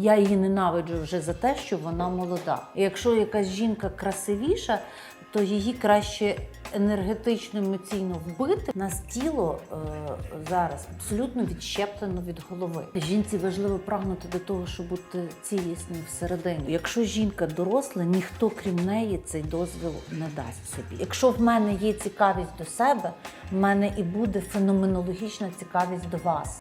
Я її ненавиджу вже за те, що вона молода. І якщо якась жінка красивіша, то її краще енергетично емоційно вбити. Нас тіло е, зараз абсолютно відщеплено від голови. Жінці важливо прагнути до того, щоб бути цілісною всередині. Якщо жінка доросла, ніхто крім неї цей дозвіл не дасть собі. Якщо в мене є цікавість до себе, в мене і буде феноменологічна цікавість до вас.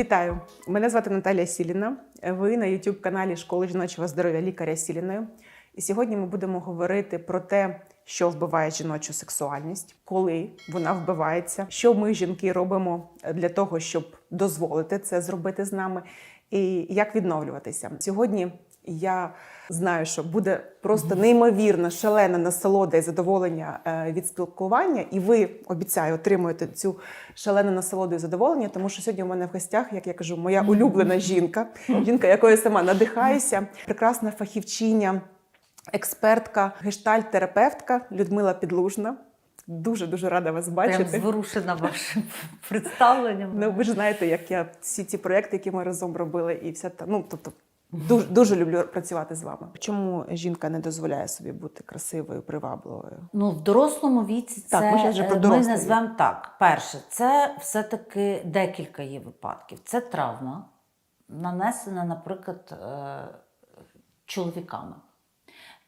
Вітаю! Мене звати Наталія Сіліна. Ви на youtube каналі Школи жіночого здоров'я лікаря Сіліною. І сьогодні ми будемо говорити про те, що вбиває жіночу сексуальність, коли вона вбивається, що ми, жінки, робимо для того, щоб дозволити це зробити з нами, і як відновлюватися. Сьогодні я знаю, що буде просто неймовірна, шалена насолода і задоволення е, від спілкування, і ви обіцяю отримуєте цю шалену насолоду і задоволення, тому що сьогодні у мене в гостях, як я кажу, моя улюблена жінка, жінка, якою сама надихаюся, прекрасна фахівчиня, експертка, гештальт-терапевтка Людмила Підлужна. Дуже дуже рада вас Прям бачити. зворушена вашим представленням. Ну, ви ж знаєте, як я всі ці проекти, які ми разом робили, і вся та ну тобто. Дуже дуже люблю працювати з вами. Чому жінка не дозволяє собі бути красивою, привабливою? Ну, в дорослому віці це Так, ми вже про е, ми дорослий назвемо так. Перше, це все-таки декілька є випадків. Це травма, нанесена, наприклад, е, чоловіками.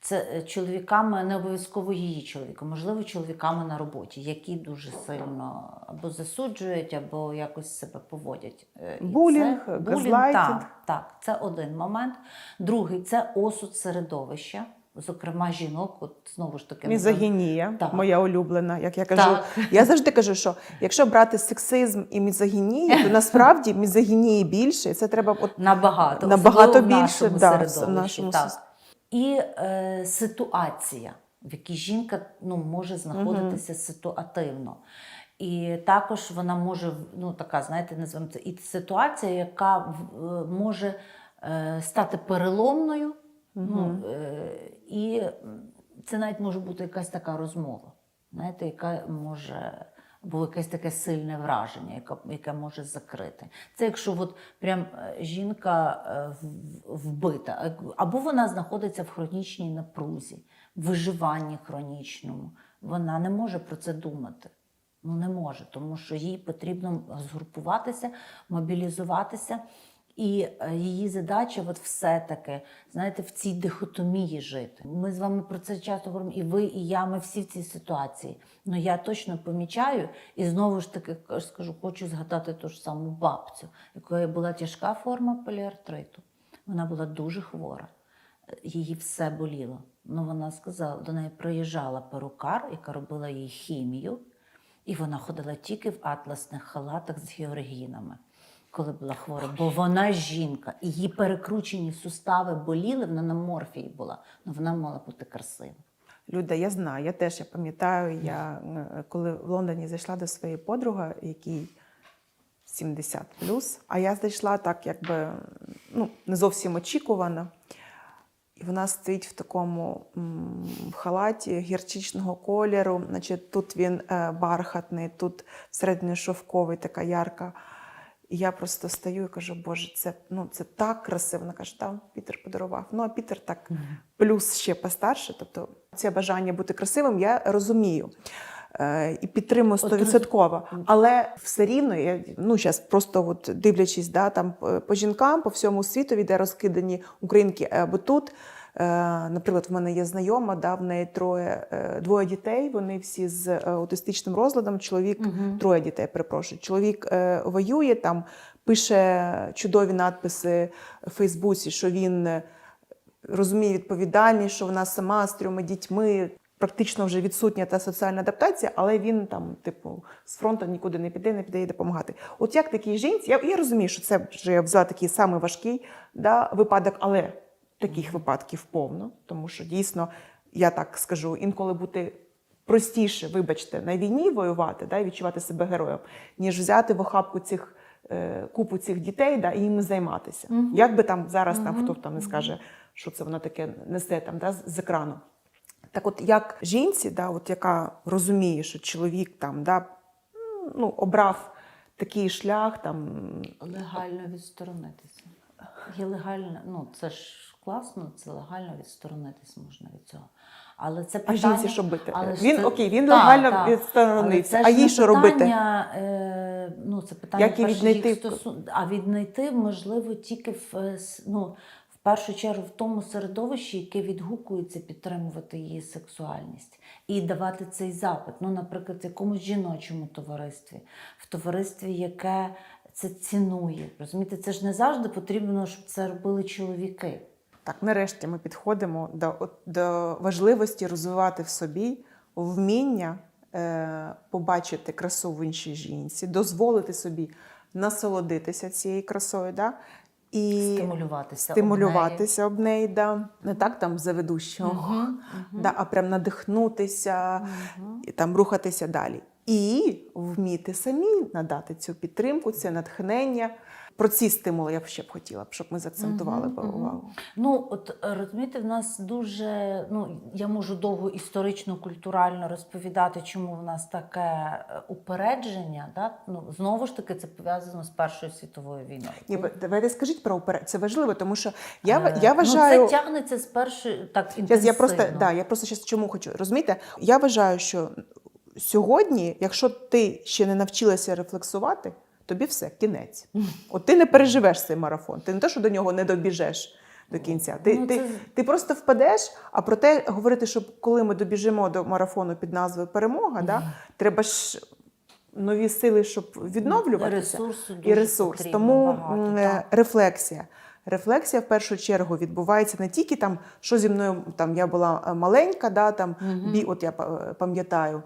Це е, чоловіками, не обов'язково її чоловіком, можливо, чоловіками на роботі, які дуже сильно або засуджують, або якось себе поводять. Е, і Булінг, це- газлайтинг. Так, так, це один момент. Другий це осуд середовища, зокрема жінок, от знову ж таки Мізогінія, Так. моя улюблена. Як я кажу, Так. я завжди кажу, що якщо брати сексизм і мізогінію, то насправді мізогінії більше, і це треба от Набагато, Набагато особливо в більше, нашому да, в нашому так. І е, ситуація, в якій жінка ну, може знаходитися ситуативно. І також вона може, ну така, знаєте, називаємо це і ситуація, яка е, може е, стати переломною. Ну, е, і це навіть може бути якась така розмова, знаєте, яка може. Або якесь таке сильне враження, яке, яке може закрити. Це якщо от прям е, жінка е, вбита, або вона знаходиться в хронічній напрузі, виживанні хронічному. Вона не може про це думати. Ну не може, тому що їй потрібно згрупуватися, мобілізуватися. І е, її задача, от все-таки, знаєте, в цій дихотомії жити. Ми з вами про це часто говоримо, і ви, і я, ми всі в цій ситуації. Ну я точно помічаю, і знову ж таки скажу, хочу згадати ту ж саму бабцю, якої була тяжка форма поліартриту. Вона була дуже хвора, її все боліло. Ну вона сказала, до неї приїжджала перукар, яка робила їй хімію, і вона ходила тільки в атласних халатах з георгінами коли була хвора, бо вона жінка, її перекручені сустави боліли, вона на морфії була, але вона мала бути красива. Люда, я знаю, я теж я пам'ятаю, я е, коли в Лондоні зайшла до своєї подруги, якій 70 а я зайшла так, якби ну, не зовсім очікувано. І вона стоїть в такому м, халаті гірчичного кольору. Значить, тут він е, бархатний, тут всередині шовковий, така ярка. І я просто стою і кажу, Боже, це, ну, це так красиво. Вона каже, там Пітер подарував. Ну, а Пітер так плюс ще постарше. Тобто це бажання бути красивим, я розумію. Е, І підтримую стовідсотково. Але все рівно, я ну зараз просто от дивлячись, да, там е, по жінкам по всьому світу, де розкидані українки або тут. Е, Наприклад, в мене є знайома, да, в неї троє е, двоє дітей. Вони всі з е, аутистичним розладом. Чоловік троє дітей, перепрошую. Чоловік е, воює там, пише чудові надписи в Фейсбуці, що він розуміє відповідальність, що вона сама з трьома дітьми. Практично вже відсутня та соціальна адаптація, але він там, типу, з фронту нікуди не піде, не піде їй допомагати. От як такій жінці, я, я розумію, що це вже я взяла такий самий важкий да, випадок, але таких випадків повно, тому що дійсно, я так скажу, інколи бути простіше, вибачте, на війні воювати да, і відчувати себе героєм, ніж взяти в охапку цих е, купу цих дітей да, і їм займатися. Мгм. Як би там зараз там хто там не скаже, що це воно таке несе там да, з, з екрану. Так, от як жінці, да, от яка розуміє, що чоловік там да, ну, обрав такий шлях, там Легально відсторонитися. Є легально, ну це ж класно, це легально відсторонитись можна від цього. Але це а жінці що бити? але Він це- окей, він Так, легально так. відсторонився. А їй що робити? Е, ну, це питання Як перше, віднайти? їх стосун- А віднайти можливо тільки в, е, ну, в першу чергу в тому середовищі, яке відгукується підтримувати її сексуальність і давати цей запит. Ну, наприклад, в якомусь жіночому товаристві, в товаристві, яке це цінує. Розумієте, це ж не завжди потрібно, щоб це робили чоловіки. Так, нарешті ми підходимо до, до важливості розвивати в собі вміння е, побачити красу в іншій жінці, дозволити собі насолодитися цією красою, да? і Стимулюватися. об стимулюватися об неї, да? не так там заведущого, неї. Мгм. да, а прям надихнутися, Мгм. і там рухатися далі. І вміти самі надати цю підтримку, це натхнення. Про ці стимули я б ще б хотіла, щоб ми б мгм. увагу. Ну, от е, розумієте, в нас дуже, ну я можу довго історично, культурально розповідати, чому в нас таке е, упередження. Да? Ну, знову ж таки, це пов'язано з Першою світовою війною. Ні, давайте скажіть про операцію. Це важливо, тому що я, Е, я вважаю. Ну, це тягнеться з першої так інтенсивно. я просто да, я просто щас чому хочу розумієте. Я вважаю, що сьогодні, якщо ти ще не навчилася рефлексувати, тобі все, кінець. От ти не переживеш цей марафон. Ти не те, що до нього не добіжеш до кінця. Ти, Ну, ти, це- ти просто впадеш, а проте говорити, що коли ми добіжимо до марафону під назвою Перемога, да, треба ж нові сили, щоб відновлюватися Ресурсу і ресурс. потрібно Тому багато, е, рефлексія. Рефлексія в першу чергу відбувається не тільки там, що зі мною там я була е, маленька, да, там Мгм. бі, от я пам'ятаю.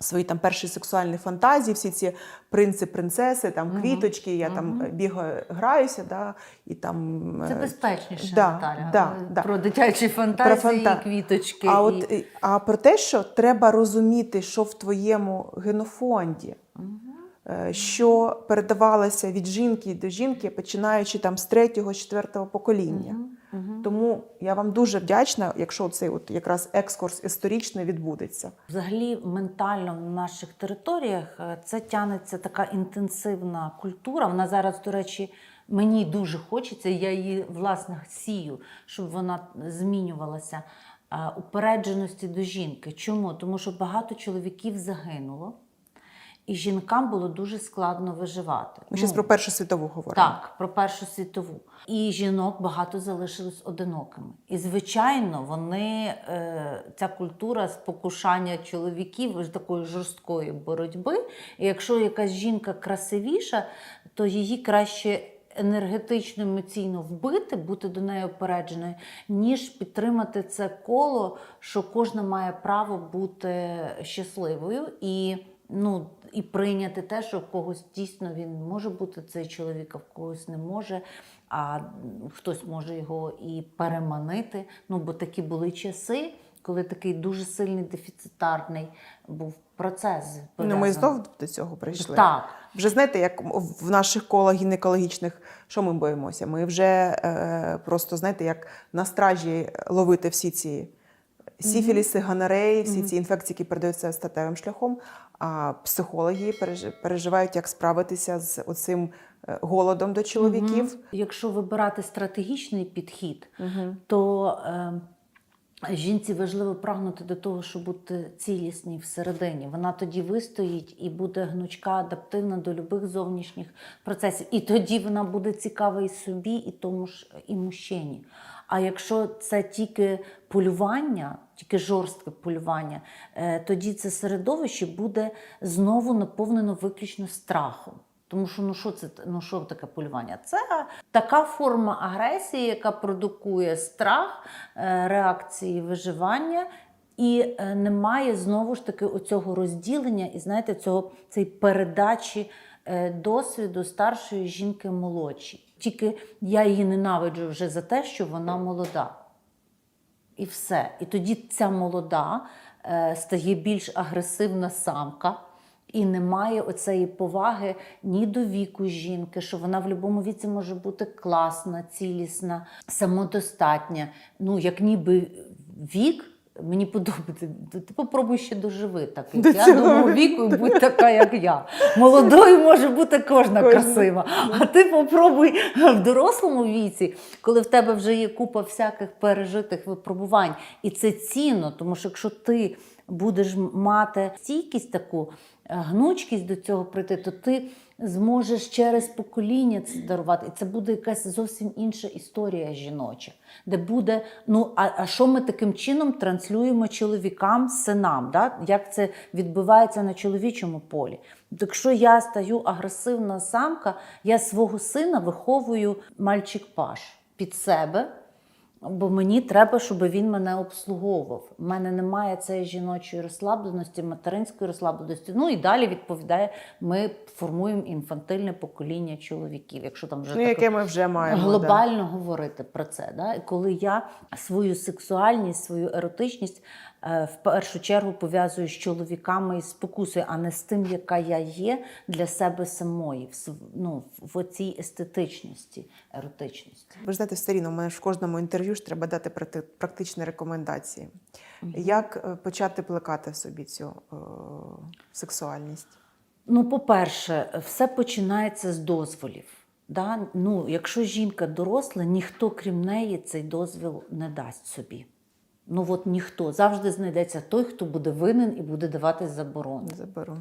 Свої там перші сексуальні фантазії, всі ці принци, принцеси, там угу. квіточки, я там е, бігаю, граюся, да, і там Це е, безпечніше, да, Наталя. да, Е, да. Про дитячі фантазії, фанта- квіточки. А і... от а про те, що треба розуміти, що в твоєму генофонді, Мгм. Е, що передавалося від жінки до жінки, починаючи там з третього, четвертого покоління. Мгм. Тому я вам дуже вдячна, якщо цей от якраз екскурс історичний відбудеться. Взагалі, ментально в наших територіях е, це тянеться така інтенсивна культура. Вона зараз, до речі, мені дуже хочеться, я її власне сію, щоб вона змінювалася. е, Упередженості до жінки. Чому? Тому що багато чоловіків загинуло, і жінкам було дуже складно виживати. Ми зараз Ну, про Першу світову говоримо. так, про Першу світову. І жінок багато залишилось одинокими. І, звичайно, вони, е, ця культура спокушання чоловіків ж такої жорсткої боротьби. І якщо якась жінка красивіша, то її краще енергетично, емоційно вбити, бути до неї опередженою, ніж підтримати це коло, що кожна має право бути щасливою і, ну, і прийняти те, що в когось дійсно він може бути цей чоловік, а в когось не може. А хтось може його і переманити. Ну, бо такі були часи, коли такий дуже сильний дефіцитарний був процес. Ну, ми пов'язаний. знов до цього прийшли. Так. Вже знаєте, як в наших колах гінекологічних, що ми боїмося? Ми вже е, просто знаєте, як на стражі ловити всі ці сіфіліси, гонореї, всі ці інфекції, які передаються статевим шляхом. А психологи переживають, як справитися з оцим е, голодом до чоловіків. Якщо вибирати стратегічний підхід, Угу. то е, жінці важливо прагнути до того, щоб бути цілісній всередині. Вона тоді вистоїть і буде гнучка, адаптивна до любих зовнішніх процесів. І тоді вона буде цікава і собі, і тому ж і мужчині. А якщо це тільки полювання, тільки жорстке полювання, е, тоді це середовище буде знову наповнено виключно страхом. Тому що ну що це ну що таке полювання? Це така форма агресії, яка продукує страх, е, реакції виживання, і е, немає знову ж таки оцього розділення і знаєте, цього цієї передачі досвіду старшої жінки молодшій. Тільки я її ненавиджу вже за те, що вона молода. І все. І тоді ця молода е, стає більш агресивна самка. І немає оцеї поваги ні до віку жінки, що вона в будь-якому віці може бути класна, цілісна, самодостатня. Ну, як ніби вік. Мені подобається, ти попробуй ще доживи так, До я цього. до мого віку і будь така, як я. Молодою може бути Кожна. красива. А ти попробуй в дорослому віці, коли в тебе вже є купа всяких пережитих випробувань. І це цінно, тому що якщо ти будеш мати стійкість таку, е, гнучкість до цього прийти, то ти зможеш через покоління це дарувати. І це буде якась зовсім інша історія жіноча, де буде, ну а, а що ми таким чином транслюємо чоловікам, синам? Да? Як це відбувається на чоловічому полі? Якщо я стаю агресивна самка, я свого сина виховую мальчик-паш під себе. Бо мені треба, щоб він мене обслуговував. У мене немає цієї жіночої розслабленості, материнської розслабленості. Ну і далі відповідає, ми формуємо інфантильне покоління чоловіків. Якщо там вже Ну, яке ми вже маємо. да. глобально говорити про це. Да? І коли я свою сексуальність, свою еротичність е, в першу чергу пов'язую з чоловіками і спокусою, а не з тим, яка я є для себе самої, в, ну, в оцій естетичності, еротичності. Ви знаєте, все рівно, у мене ж в кожному інтерв'ю ж треба дати практичні рекомендації. Як е, почати плекати в собі цю е, сексуальність? Ну, по-перше, все починається з дозволів. Да? Ну, якщо жінка доросла, ніхто крім неї цей дозвіл не дасть собі. Ну от ніхто завжди знайдеться той, хто буде винен і буде давати заборони. Заберу.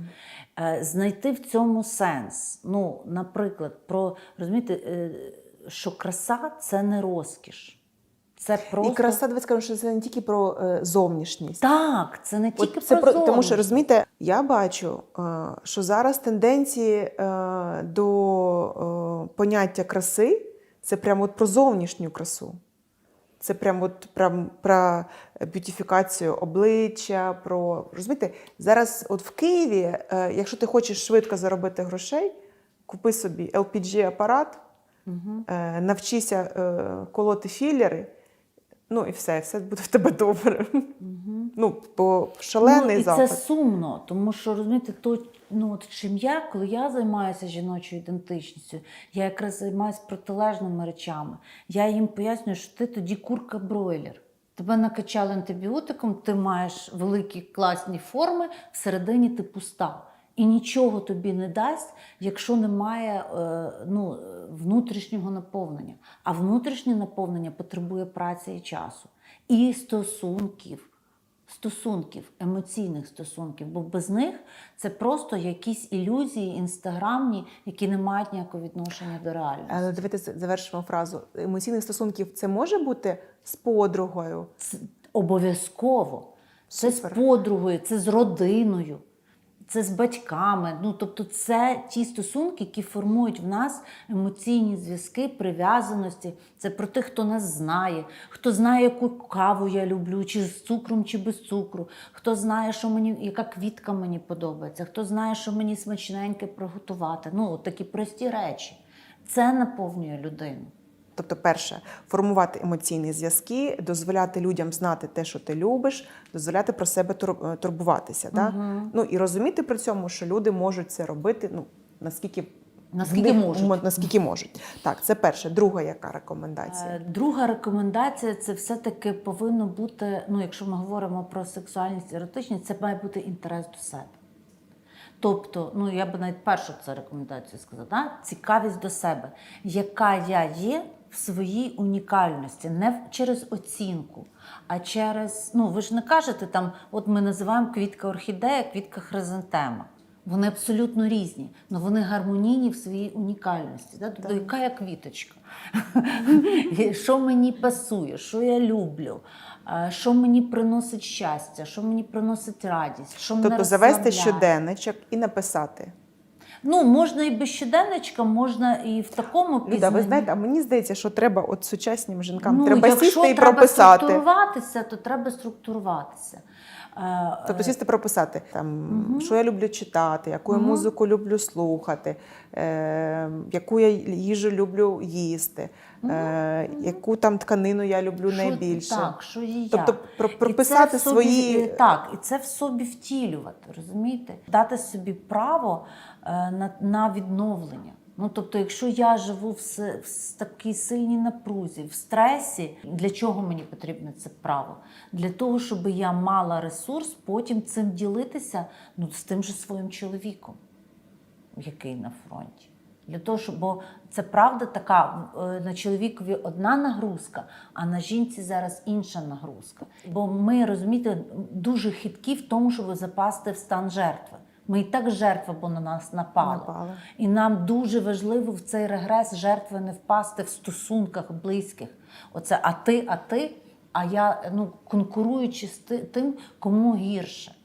Е, Знайти в цьому сенс. Ну, наприклад, про розумієте, е, що краса це не розкіш. Це просто І краса, давай скажемо, що це не тільки про е, зовнішність. так, це не тільки От це про, про, тому що розумієте, я бачу, е, що зараз тенденції е, до е, поняття краси це прямо от про зовнішню красу. Це прямо от прям про б'ютифікацію обличчя, про розумієте, зараз, от в Києві, е, якщо ти хочеш швидко заробити грошей, купи собі LPG-апарат, Мгм. е, навчися е, колоти філери. Ну і все, все буде в тебе добре. Мгм. Ну, бо шалений ну, і запит. це сумно, тому що розумієте, то ну от чим я, коли я займаюся жіночою ідентичністю, я якраз займаюся протилежними речами. Я їм пояснюю, що ти тоді курка бройлер. Тебе накачали антибіотиком, ти маєш великі класні форми, всередині ти пуста. І нічого тобі не дасть, якщо немає е, ну, внутрішнього наповнення. А внутрішнє наповнення потребує праці і часу, і стосунків стосунків, емоційних стосунків, бо без них це просто якісь ілюзії інстаграмні, які не мають ніякого відношення до реальності. Але давайте з- завершимо фразу. Емоційних стосунків це може бути з подругою. Це обов'язково. Це з подругою, це з родиною, це з батьками. Ну, тобто, це ті стосунки, які формують в нас емоційні зв'язки, прив'язаності. Це про тих, хто нас знає, хто знає, яку каву я люблю, чи з цукром, чи без цукру, хто знає, що мені, яка квітка мені подобається, хто знає, що мені смачненьке приготувати. Ну, от такі прості речі. Це наповнює людину. Тобто, перше, формувати емоційні зв'язки, дозволяти людям знати те, що ти любиш, дозволяти про себе е, турбуватися. Да? Ну і розуміти при цьому, що люди можуть це робити, ну наскільки Наскільки можуть. наскільки можуть. Так, це перше. Друга яка рекомендація? Е, Друга рекомендація це все-таки повинно бути, ну, якщо ми говоримо про сексуальність еротичність, це має бути інтерес до себе. Тобто, ну я би навіть першу це рекомендацію сказала, да? цікавість до себе, яка я є в своїй унікальності, не через оцінку, а через, ну ви ж не кажете там, от ми називаємо квітка орхідея, квітка хризантема. Вони абсолютно різні, але вони гармонійні в своїй унікальності. Да? Тобто, яка я квіточка? що мені пасує, що я люблю, що мені приносить щастя, що мені приносить радість, що мене Тобто завести щоденничок і написати. Ну, можна і без щоденничка, можна і в такому Люда, ви знаєте, а мені здається, що треба от сучасним жінкам ну, треба якщо сісти і треба прописати. структуруватися, то треба структуруватися. Е, Тобто сісти прописати, там, угу. що я люблю читати, яку я Мгм. музику люблю слухати, е, яку я їжу люблю їсти, е, яку там тканину я люблю що- найбільше. Так, що і я. Тобто про- І це прописати в собі, свої. е, так, і це в собі втілювати, розумієте? Дати собі право е, на, на відновлення. Ну, тобто, якщо я живу в, в такій сильній напрузі, в стресі, для чого мені потрібне це право? Для того, щоб я мала ресурс потім цим ділитися ну, з тим же своїм чоловіком, який на фронті. Для того, щоб, бо це правда така е, на чоловікові одна нагрузка, а на жінці зараз інша нагрузка. Бо ми розумієте, дуже хиткі в тому, щоб запасти в стан жертви. Ми і так жертва, бо на нас напали. Напали. І нам дуже важливо в цей регрес жертви не впасти в стосунках близьких. Оце а ти, а ти, а я ну, конкуруючи з тим, кому гірше.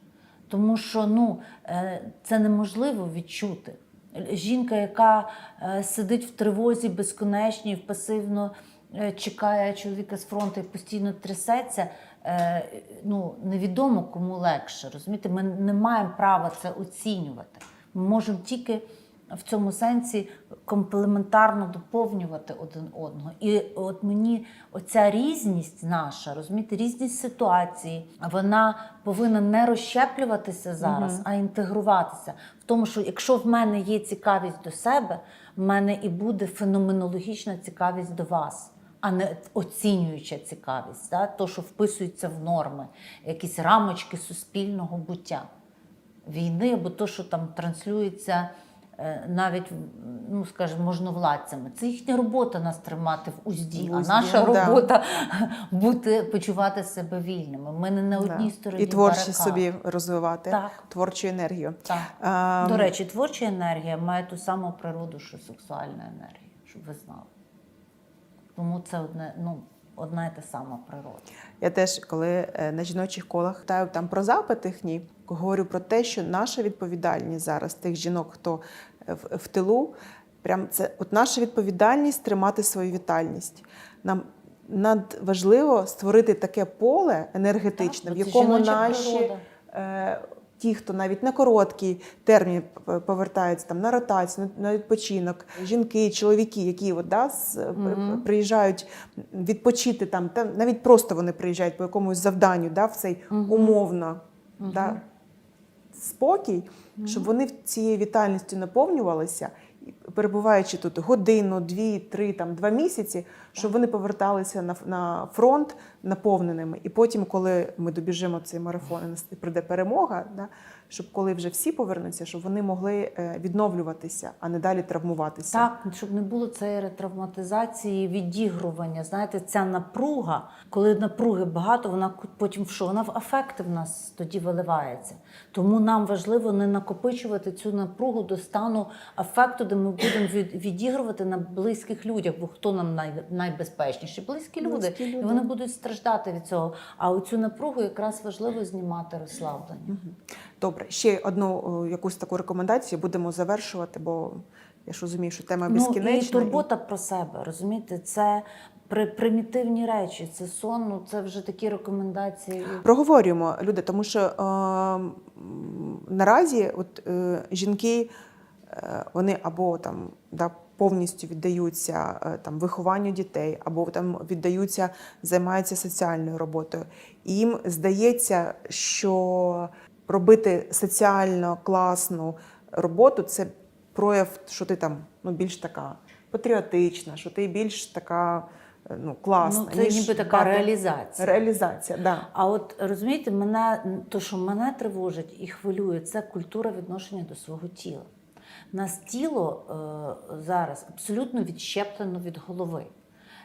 Тому що ну, е, це неможливо відчути. Жінка, яка е, сидить в тривозі безконечній, пасивно е, чекає чоловіка з фронту і постійно трясеться, е, ну, невідомо кому легше. Розумієте? Ми не маємо права це оцінювати. Ми можемо тільки в цьому сенсі комплементарно доповнювати один одного. І от мені оця різність наша, розумієте, різність ситуації, вона повинна не розщеплюватися зараз, Мгм. а інтегруватися. В тому, що якщо в мене є цікавість до себе, в мене і буде феноменологічна цікавість до вас. А не оцінююча цікавість, да? то, що вписується в норми, якісь рамочки суспільного буття війни, або то, що там транслюється навіть, ну скажімо, можновладцями. Це їхня робота нас тримати в узді, В а наша ну, да. робота бути, почувати себе вільними. Ми не на Да. стороні. І творчість собі розвивати, Так. творчу енергію. Так. А, До речі, творча енергія має ту саму природу, що сексуальна енергія, щоб ви знали. Тому це одне, ну, одна і та сама природа. Я теж, коли е, на жіночих колах питаю там про запит їхній, говорю про те, що наша відповідальність зараз тих жінок, хто е, в, в тилу, прям це от наша відповідальність тримати свою вітальність. Нам надважливо створити таке поле енергетичне, Так, в якому наші природа. Е, ті, хто навіть на короткий термін п- повертаються там на ротацію, на, відпочинок, жінки, чоловіки, які от, да, з, при- приїжджають відпочити там, та навіть просто вони приїжджають по якомусь завданню, да, в цей умовно да, спокій, щоб вони цією вітальністю наповнювалися, перебуваючи тут годину, дві, три, там, два місяці, щоб вони поверталися на, на фронт наповненими. І потім, коли ми добіжимо цей марафон і прийде перемога, да, щоб коли вже всі повернуться, щоб вони могли е, відновлюватися, а не далі травмуватися. Так, щоб не було цієї ретравматизації, відігрування. Знаєте, ця напруга, коли напруги багато, вона потім в що? Вона в афекти в нас тоді виливається. Тому нам важливо не накопичувати цю напругу до стану афекту, де ми будемо відігрувати на близьких людях, бо хто нам най, найбезпечніші? Близькі люди. Близькі І вони будуть страждати від цього. А оцю напругу якраз важливо знімати розслаблення. Добре, ще одну якусь таку рекомендацію будемо завершувати, бо я ж розумію, що тема Ну, безкінечна. і турбота про себе, розумієте, це при, примітивні речі, це сон, ну це вже такі рекомендації. Проговорюємо люди, тому що е, наразі от, е, жінки е, вони або там да, повністю віддаються е, там, вихованню дітей, або там віддаються, займаються соціальною роботою. І їм здається, що робити соціально класну роботу це прояв, що ти там ну, більш така патріотична, що ти більш така е, ну, класна. ну, це ніж ніби така дати- реалізація. Реалізація, да. А от розумієте, мене то, що мене тривожить і хвилює, це культура відношення до свого тіла. Нас тіло е, зараз абсолютно відщеплено від голови.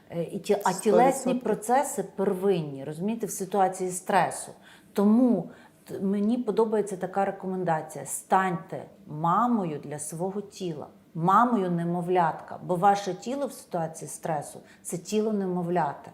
Е, І ті, а тілесні процеси первинні, розумієте, в ситуації стресу. Тому т- мені подобається така рекомендація: станьте мамою для свого тіла, мамою немовлятка, бо ваше тіло в ситуації стресу це тіло немовляти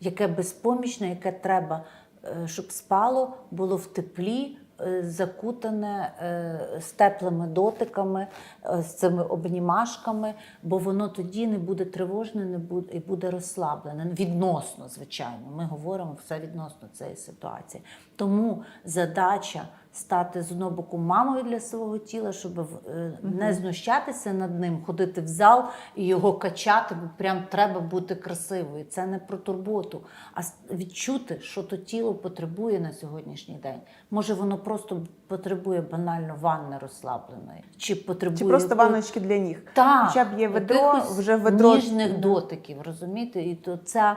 яке безпомічне, яке треба, е, щоб спало, було в теплі, закутане е, з теплими дотиками, е, з цими обнімашками, бо воно тоді не буде тривожне, не буде і буде розслаблене. Відносно, звичайно. Ми говоримо все відносно цієї ситуації. Тому задача стати з одного боку мамою для свого тіла, щоб е, не знущатися над ним, ходити в зал і його качати, бо прям треба бути красивою. Це не про турботу, а відчути, що то тіло потребує на сьогоднішній день. Може, воно просто потребує банально ванни розслабленої, чи потребує Чи просто ванночки для ніг? так, Хоча б є ведро, вже ведро. ніжних дотиків, розумієте? І то ця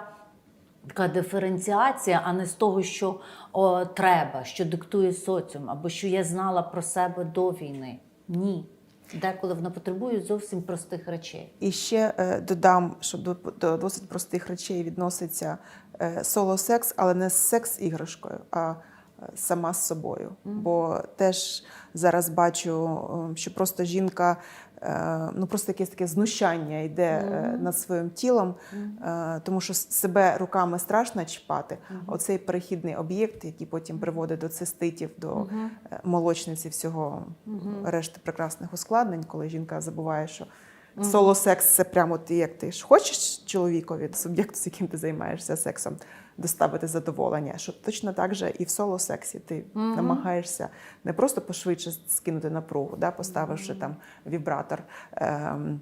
така диференціація, а не з того, що о, треба, що диктує соціум, або що я знала про себе до війни. Ні. Деколи вона потребує зовсім простих речей. І ще е, додам, що до, до досить простих речей відноситься е, соло-секс, але не з секс-іграшкою, а е, сама з собою. Бо теж зараз бачу, що просто жінка, ну просто якесь таке знущання йде е, над своїм тілом, е, тому що себе руками страшно чіпати. Оцей перехідний об'єкт, який потім приводить до циститів, до е, молочниці, всього решти прекрасних ускладнень, коли жінка забуває, що соло-секс це прямо ти, як ти ж хочеш чоловікові, суб'єкту, з яким ти займаєшся сексом, доставити задоволення. Що точно так же і в соло-сексі ти намагаєшся не просто пошвидше скинути напругу, да, поставивши там вібратор. Ем,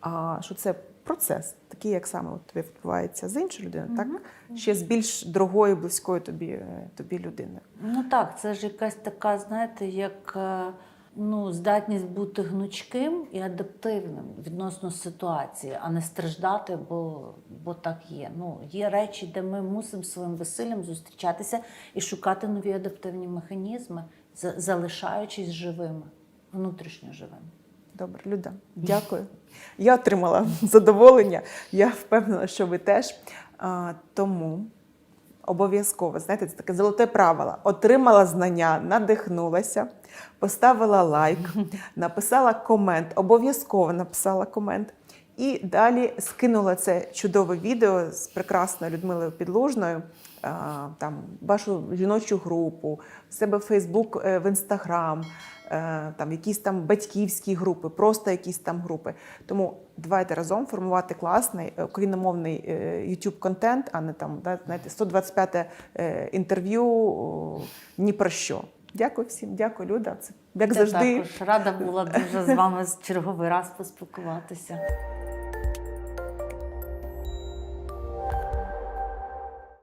а що це процес, такий, як саме от тобі відбувається з іншою людиною, так ще з більш дорогою, близькою тобі, е, тобі людиною. Ну так, це ж якась така, знаєте, як е, ну, здатність бути гнучким і адаптивним відносно ситуації, а не страждати, бо, бо так є. Ну, є речі, де ми мусимо своїм весиллям зустрічатися і шукати нові адаптивні механізми, за- залишаючись живими, внутрішньо живими. Добре, Люда, дякую. Я отримала задоволення. Я впевнена, що ви теж. А, тому обов'язково, знаєте, це таке золоте правило. Отримала знання, надихнулася, поставила лайк, написала комент, обов'язково написала комент. І далі скинула це чудове відео з прекрасною Людмилою Підлужною, там вашу жіночу групу, в себе в Фейсбук, е, в Інстаграм, е, там якісь там батьківські групи, просто якісь там групи. Тому давайте разом формувати класний е, україномовний youtube контент, а не там да, знаєте, 125 е, інтерв'ю ні про що. Дякую всім, дякую, Люда. Це як Я завжди. також рада була дуже з вами черговий раз поспілкуватися.